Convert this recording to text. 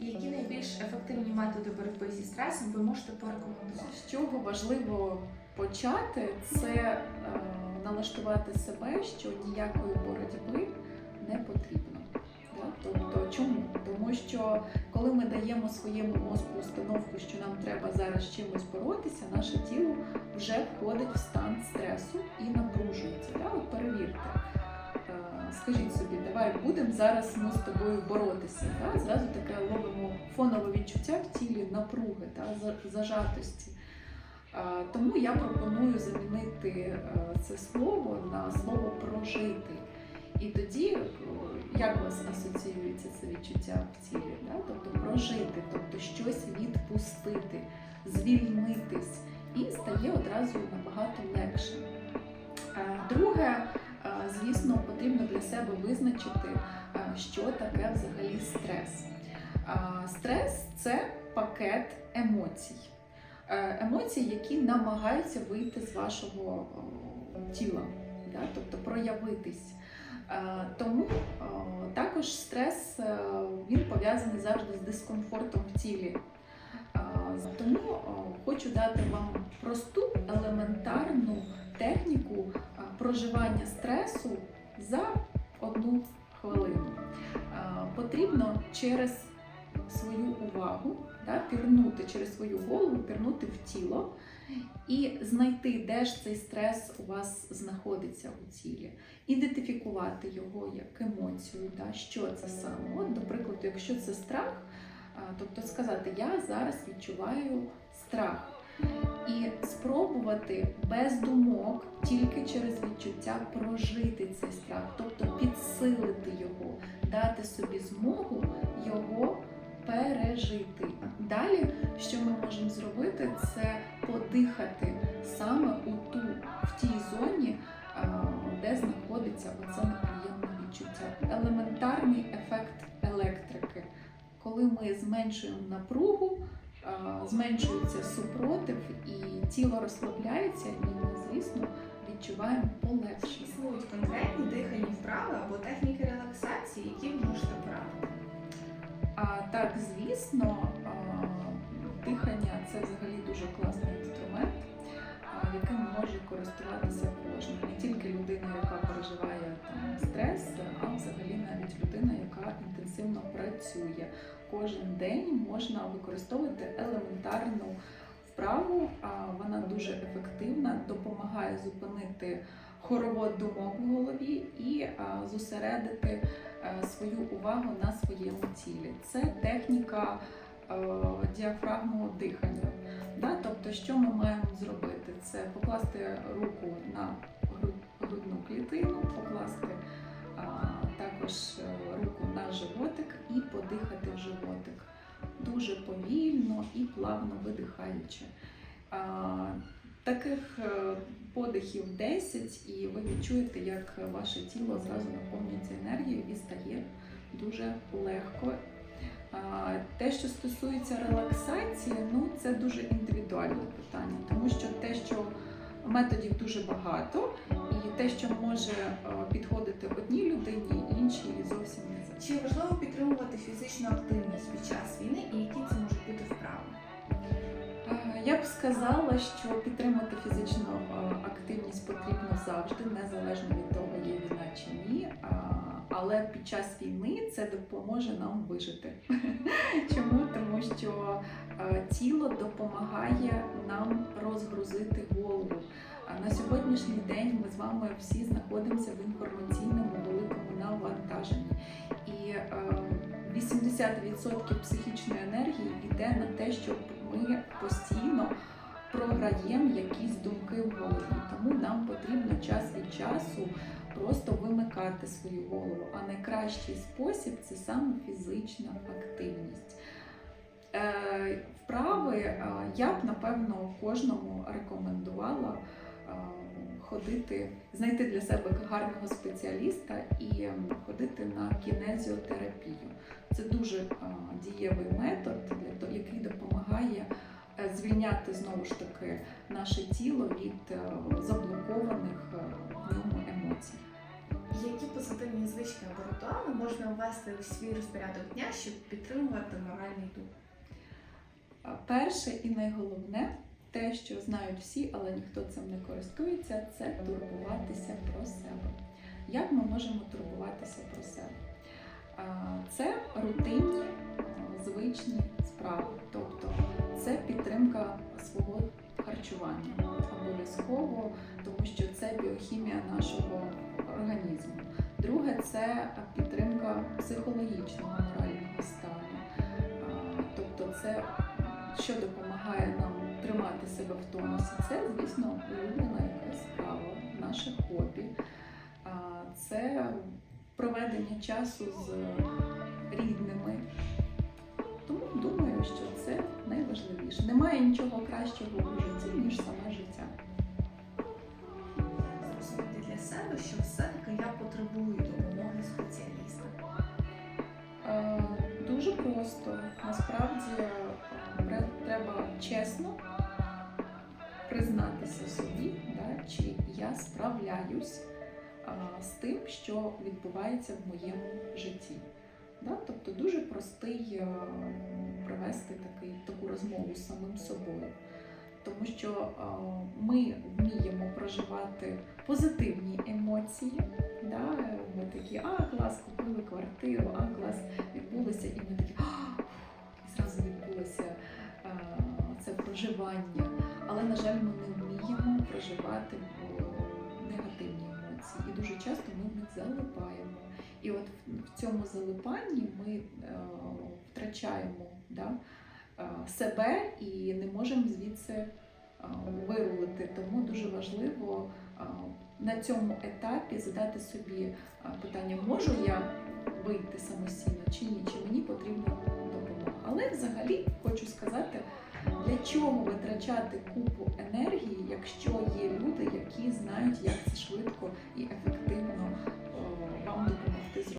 Які найбільш ефективні методи боротьби зі стресом ви можете порекомендувати? З чого важливо почати, це е, налаштувати себе, що ніякої боротьби не потрібно. Тобто, чому? Тому що коли ми даємо своєму мозку установку, що нам треба зараз чимось боротися, наше тіло вже входить в стан стресу і напружується. Да? От перевірте. Скажіть собі, давай будемо зараз ми з тобою боротися. Да? Зразу таке ловимо фонове відчуття в тілі напруги, за- зажатості. Тому я пропоную замінити е, це слово на слово прожити. І тоді, е, як у вас асоціюється це відчуття в тілі? Да? Тобто прожити, тобто щось відпустити, звільнитись, і стає одразу набагато легше. Е, Друге, звісно, потрібно для себе визначити, е, що таке взагалі стрес. Е, Стрес це пакет емоцій. Е, Емоції, які намагаються вийти з вашого е, тіла, тобто проявитись. Е, Тому е, також стрес е, він пов'язаний завжди з дискомфортом в тілі. Е, Тому е, хочу дати вам просту елементарну техніку е, проживання стресу за одну хвилину. Е, Потрібно через свою увагу да, пірнути через свою голову, пірнути в тіло і знайти, де ж цей стрес у вас знаходиться у тілі, ідентифікувати його як емоцію, да, що це саме. От, до прикладу, якщо це страх, тобто сказати, я зараз відчуваю страх. І спробувати без думок тільки через відчуття прожити цей страх, тобто підсилити його, дати собі змогу його пережити. Далі, що ми можемо зробити, це подихати саме у ту в тій зоні, де знаходиться оце неприємне відчуття. Елементарний ефект електрики. Коли ми зменшуємо напругу, зменшується супротив і тіло розслабляється, і ми, звісно, відчуваємо полегшення. Існують конкретні дихальні вправи або техніки релаксації, які ви можете порадити. А так, звісно, а, дихання це взагалі дуже класний інструмент, а, яким може користуватися кожен. Не тільки людина, яка переживає там стрес, а взагалі навіть людина, яка інтенсивно працює. Кожен день можна використовувати елементарну вправу, вона дуже ефективна, допомагає зупинити хоровод думок в голові і зосередити е, свою увагу на своєму тілі. Це техніка е, діафрагмового дихання. Тобто, що ми маємо зробити? Це покласти руку на грудну клітину, покласти також е, руку на животик і подихати в животик. Дуже повільно і плавно видихаючи. Таких е, подихів 10, і ви відчуєте, як ваше тіло зразу наповнюється енергією і стає дуже легко. Те, що стосується релаксації, ну це дуже індивідуальне питання, тому що те, що методів дуже багато, і те, що може е, підходити одній людині, іншій зовсім не за. Чи важливо підтримувати фізичну активність під час війни і які це можуть бути вправи? Е, Я б сказала, що підтримати фізичну е, активність потрібно завжди, незалежно від того, є війна чи ні. Але під час війни це допоможе нам вижити. Чому? Тому що тіло допомагає нам розгрузити голову. На сьогоднішній день ми з вами всі знаходимося в інформаційному великому навантаженні. І е, 80% психічної енергії йде на те, щоб ми постійно програємо якісь думки в голові. Тому нам потрібно час від часу просто вимикати свою голову. А найкращий спосіб це саме фізична активність. Е, Вправи е, я б напевно кожному рекомендувала е, ходити, знайти для себе гарного спеціаліста і ходити на кінезіотерапію. Це дуже е, дієвий метод, який допомагає е, звільняти знову ж таки наше тіло від е, заблокованих е, в ньому емоцій. Які позитивні звички або ритуали можна ввести у свій розпорядок дня, щоб підтримувати моральний дух? Перше і найголовне, те, що знають всі, але ніхто цим не користується, це турбуватися про себе. Як ми можемо турбуватися про себе? Це рутинні, звичні справи, тобто це підтримка свого харчування обов'язково, тому що це біохімія нашого організму. Друге це підтримка психологічного морального стану. Тобто, це що допомагає нам тримати себе в тонусі, це, звісно, улюблена якась справа, наше хобі. Це проведення часу з рідними. Тому думаю, що це найважливіше. Немає нічого кращого у житті, ніж саме життя. Зрозуміти для себе, що все-таки я потребую допомоги спеціаліста. Дуже просто. Насправді треба чесно признатися собі, да, чи я справляюсь е, з тим, що відбувається в моєму житті. Да? Тобто дуже простий е, провести такий, таку розмову з самим собою. Тому що е, ми вміємо проживати позитивні емоції. Да? Ми такі, а клас, купили квартиру, а клас відбулося, і ми такі «А!» Проживання. Але, на жаль, ми не вміємо проживати негативні емоції. І дуже часто ми в них залипаємо. І от в- цьому залипанні ми е, втрачаємо да, е, себе і не можемо звідси е, вирулити. Тому дуже важливо е, на цьому етапі задати собі питання, можу я вийти самостійно чи ні, чи мені потрібна допомога. Але взагалі хочу сказати, для чого витрачати купу енергії, якщо є люди, які знають, як це швидко і ефективно е, вам допомогти?